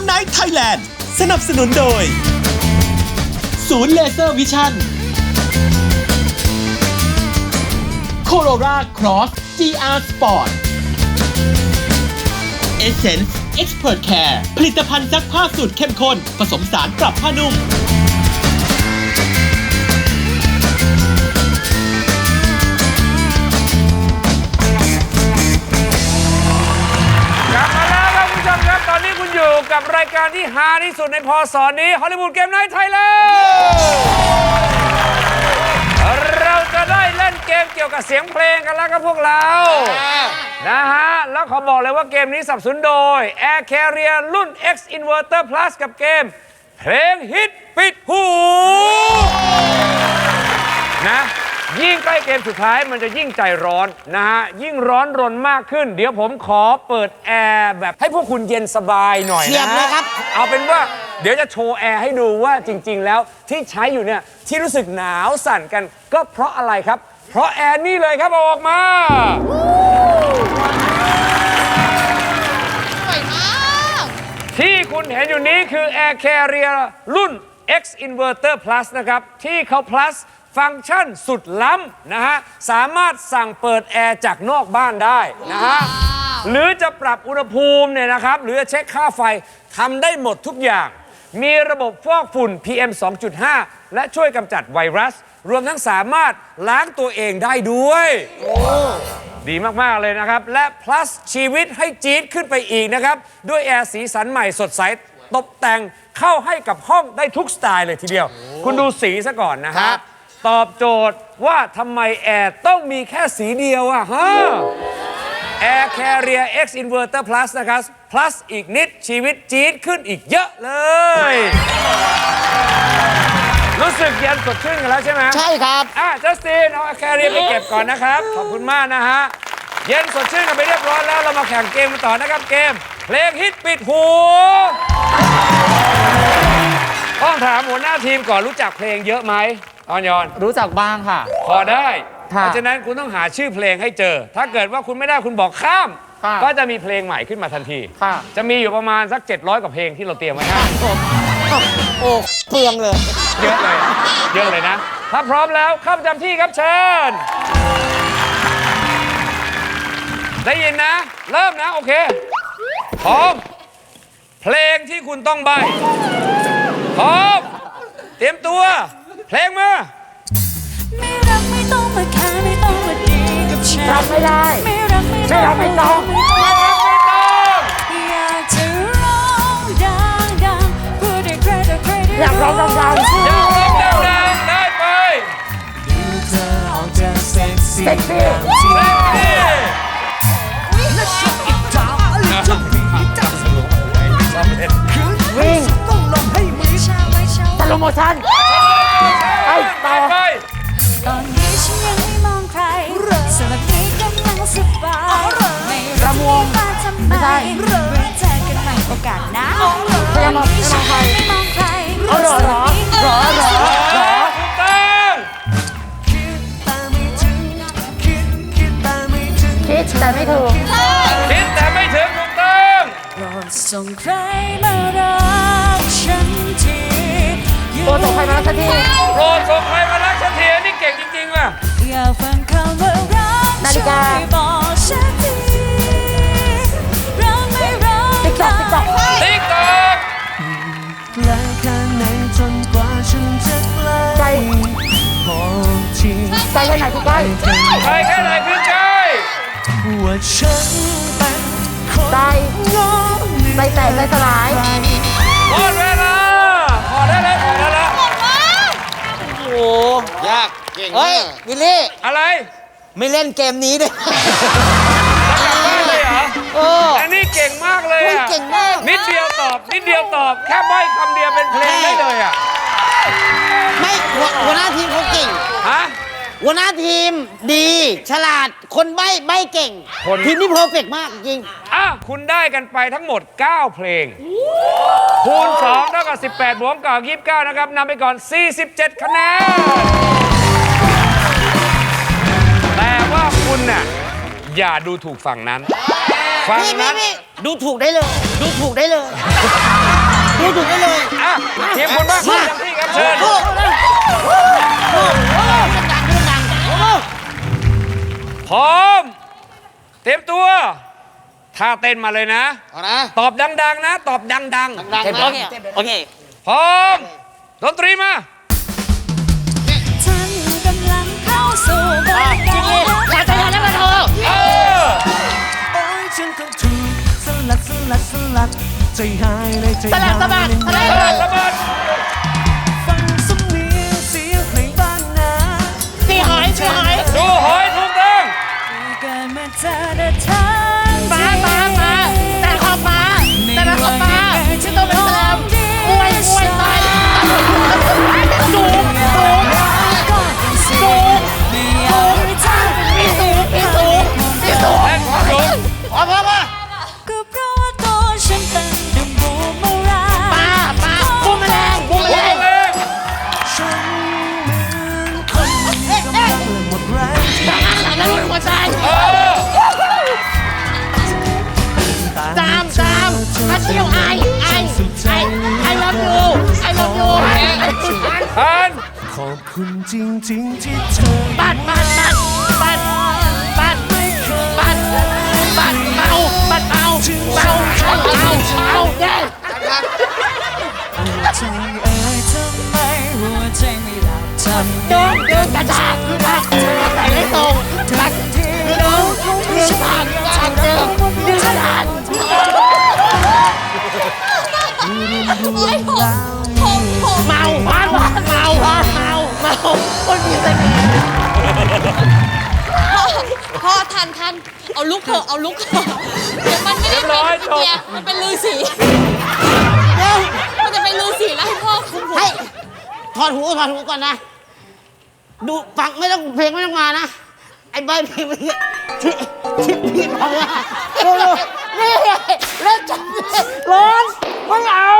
มไนท์ไทยแลนด์ สนับสนุนโดย ศูนย์เลเซอร์วิชั่นโคโรราครอส GR Sport Essence Expert Care ผลิตภัณฑ์ซักผ้าสูตรเข้มข้น ผสมสารปรับผ้านุ่ม กับรายการที่ฮาที่สุดในพศนี้ฮอลลีวูดเกมไนท์ไทยแลนด์เราจะได้เล่นเกมเกี่ยวกับเสียงเพลงกันแล้วครับพวกเรา นะฮะ แล้วขอบอกเลยว่าเกมนี้สนับสนุนโดย Air Carrier รุ่น X Inverter Plus กับเกม เพลงฮิตปิดหู นะ ยิ่งใกล้เกมสุดท้ายมันจะยิ่งใจร้อนนะฮะ ยิ่งร้อนรนมากขึ้น เดี๋ยวผมขอเปิดแอร์แบบให้พวกคุณเย็นสบายหน่อยเฉียบนะเลฮะยครับ เอาเป็นว่าเดี๋ยวจะโชว์แอร์ให้ดูว่าจริง ๆ แล้วที่ใช้อยู่เนี่ยที่รู้สึกหนาวสั่นกันก็เพราะอะไรครับ เพราะแอร์นี่เลยครับเอาออกมาที่คุณเห็นอยู่นี้คือ Air Carrier รุ่น X Inverter Plus นะครับ ที่เขา plus ฟังก์ชันสุดล้ำนะฮะ สามารถสั่งเปิดแอร์จากนอกบ้านได้นะฮะ หรือจะปรับอุณหภูมิเนี่ยนะครับ หรือจะเช็คค่าไฟทำได้หมดทุกอย่าง มีระบบฟอกฝุ่น PM 2.5 และช่วยกำจัดไวรัส รวมทั้งสามารถล้างตัวเองได้ด้วย ดีมาก ๆ เลยนะครับ และ plus ชีวิตให้จี๊ดขึ้นไปอีกนะครับ ด้วยแอร์สีสันใหม่สดใส ตกแต่งเข้าให้กับห้องได้ทุกสไตล์เลยทีเดียว คุณดูสีซะก่อนนะฮะ ตอบโจทย์ว่าทำไมแอร์ต้องมีแค่สีเดียวอะฮะ Air Carrier X Inverter Plus นะครับ plus อีกนิดชีวิตจี๊ดขึ้นอีกเยอะเลย รู้สึกเย็นสดชื่นกันแล้วใช่ไหมใช่ครับ อะจัสตินเอาแครีไปเก็บก่อนนะครับ ขอบคุณมากนะฮะ เย็นสดชื่นกันไปเรียบร้อยแล้วเรามาแข่งเกมกันต่อนะครับเกม เพลงฮิตปิดหู ต้องถามหัวหน้าทีมก่อนรู้จักเพลงเยอะไหม ออนยอนรู้จักบ้างค่ะ พอได้ ค่ะเพราะฉะนั้นคุณต้องหาชื่อเพลงให้เจอ ถ้าเกิดว่าคุณไม่ได้คุณบอกข้าม ค่ะ ก็จะมีเพลงใหม่ขึ้นมาทันที ค่ะ จะมีอยู่ประมาณสัก 700กว่าเพลงที่เราเตรียมไว้ให้โอ้เปลืองเลย เยอะเลย เยอะเลยนะ ถ้าพร้อมแล้วเข้าประจำที่ครับเชิญ ได้ยินนะ เริ่มนะโอเค พร้อม เพลงที่คุณต้องใบ พร้อม เตรียมตัว เพลงมาไม่รักไม่ต้องมาแค่ไม่ต้องมาดีกับฉันรับไม่ได้ไม่รักไม่ไม่รักไม่ต้องไม่ต้องไม่ต้องอยากจะร้องดังดังๆพูดให้ใครต่อใครได้อยากร้องดังๆ อยากร้องดังๆได้ไปเซ็กซี่เซ็กซี่วิ่งเช้าไว้เช้าสโลโมชั่น อนนี้ฉันยังไม่มองใครเอาหรอหรอหรอหรอหรอคิดแต่ไม่ถึงคิดแต่ไม่ถึงถูกต้องส่งใครมารักฉันทีโปรดส่งใครมาสักฉันทีโปรดส่งใครมารักฉันทีนี่เก่งจริงๆว่ะอย่าฟังคำว่า แค่ไหนกูใกล้ใครแค่ไหนคือใจว่าฉันเป็นคนใจงอใจแตกใจสลายหมดเวลาพอได้แล้วพอได้แล้วโอ้ยากเก่งเฮ้ยวิลลี่อะไร ไม่เล่นเกมนี้ด้วยจะกลับบ้านเลยเหรอเอออันนี้เก่งมากเลยเฮ้ยอะเก่งมากนิดเดียวตอบนิดเดียวตอบแค่ใบ้คำเดียวเป็นเพลงได้เลยอะไม่หัวหัวหน้าทีมเขาเก่งฮะ หัวหน้าทีมดี ฉลาดคนใบ้ใบ้เก่ง คน ทีมนี่เพอร์เฟกต์มากจริง อะคุณได้กันไปทั้งหมด 9 เพลง คูณ2เท่ากับ 18 บวกกับ29 นะครับนำไปก่อน 47 คะแนน แต่ว่าคุณน่ะอย่าดูถูกฝั่งนั้น ฝั่งพี่นั้พี่นพี่ดูถูกได้เลย ดูถูกได้เลยพูดถูกได้เลย อะทีมคุณบ้างครับยังที่ครับเชิญพูด พร้อม เตรียมตัวท่าเต้นมาเลยนะ เอานะ ตอบดัง ๆ นะ ตอบดังดังๆนะ โอเค ๆ พร้อม ดนตรีมา ฉันกำลังเข้าสู่บทบาทขาดใจแล้วกันเธอเออ โอ้ยฉันต้องถูกสลัดสลัดสลัดใจหายเลยใจสลัหาดยสะบัดสลัดสลัดสะบัด หลังนั้นรุ่นหัวใจเออจามจามมาเที่ยวไอไอไอไอ love you I love you ผ่านขอบคุณจริงๆที่เธอ ปัดปัดปัด ลุกเถอะเอาลุกเถอะเดี๋ยวมันไม่ได้เรียบร้อยเป็นจบเมียมันเป็นลือสีมันจะเป็นลือสีแล้วให้พ่อคุมหัวให้ถอดหูถอดหูก่อนนะ ดูฟังไม่ต้องเพลงไม่ต้องมานะ ไอ้ใบเพลงเมื่อกี้ที่ที่พี่บอกว่าดูดูนี่เล่นจังเลยร้อนไม่เอา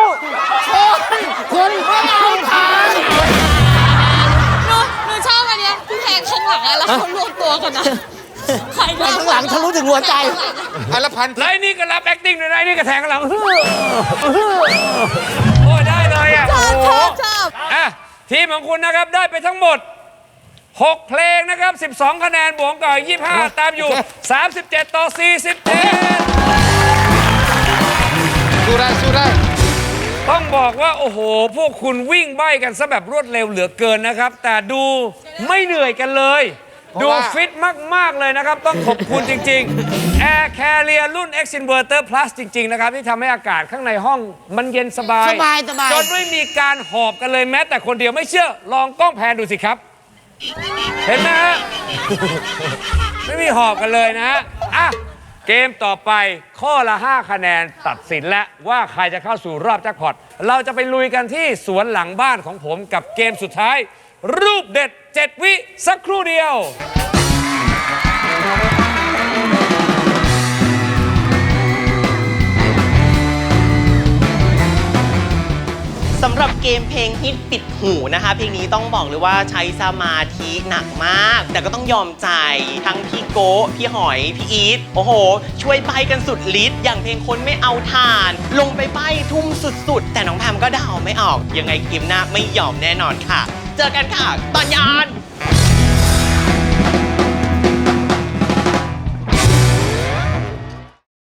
คนคนไม่เอาทางหนูหนูชอบอันเนี้ยที่แทงข้างหลังอะแล้วเขารวมตัวกันนะ ใครข้างหลังทะลุถึงหัวใจอลพันธ์แล้วไอ้นี่ก็รับ acting ด้วยนะไอ้นี่ก็แทงข้างหลังโอ้ยได้เลยอะชอบโอ้ชโหอบชอบ อะทีมของคุณนะครับได้ไปทั้งหมด 6 เพลงนะครับ 12 คะแนนบวกกับ25 ตามอยู่ 37 ต่อ 47 สู้ได้สู้ได้ต้องบอกว่า โอ้โห พวกคุณวิ่งใบ้กันซะแบบรวดเร็วเหลือเกินนะครับ แต่ดูไม่เหนื่อยกันเลย ดูฟิตมาก ๆ เลยนะครับ ต้องขอบคุณจริง ๆ Air Carrier รุ่น X Inverter Plus จริง ๆ นะครับ ที่ทำให้อากาศข้างในห้องมันเย็นสบาย สบายสบาย จนไม่มีการหอบกันเลยแม้แต่คนเดียวไม่เชื่อ ลองกล้องแพนดูสิครับ เห็นไหมฮะ ไม่มีหอบกันเลยนะฮะอะ เกมต่อไปข้อละ 5 คะแนนตัดสินแล้วว่าใครจะเข้าสู่รอบแจ็คพอต เราจะไปลุยกันที่สวนหลังบ้านของผมกับเกมสุดท้าย รูปเด็ด 7 วิสักครู่เดียว สำหรับเกมเพลงฮิตปิดหูนะคะ เพลงนี้ต้องบอกเลยว่าใช้สมาธิหนักมาก แต่ก็ต้องยอมใจทั้งพี่โกะพี่หอย พี่อีทโอ้โห ช่วยใบกันสุดฤทธิ์อย่างเพลงคนไม่เอาทาน ลงไปใบทุ่มสุดๆ แต่น้องแพมก็เดาไม่ออก ยังไงเกมหน้าไม่ยอมแน่นอนค่ะ เจอกันค่ะ ตอนยาน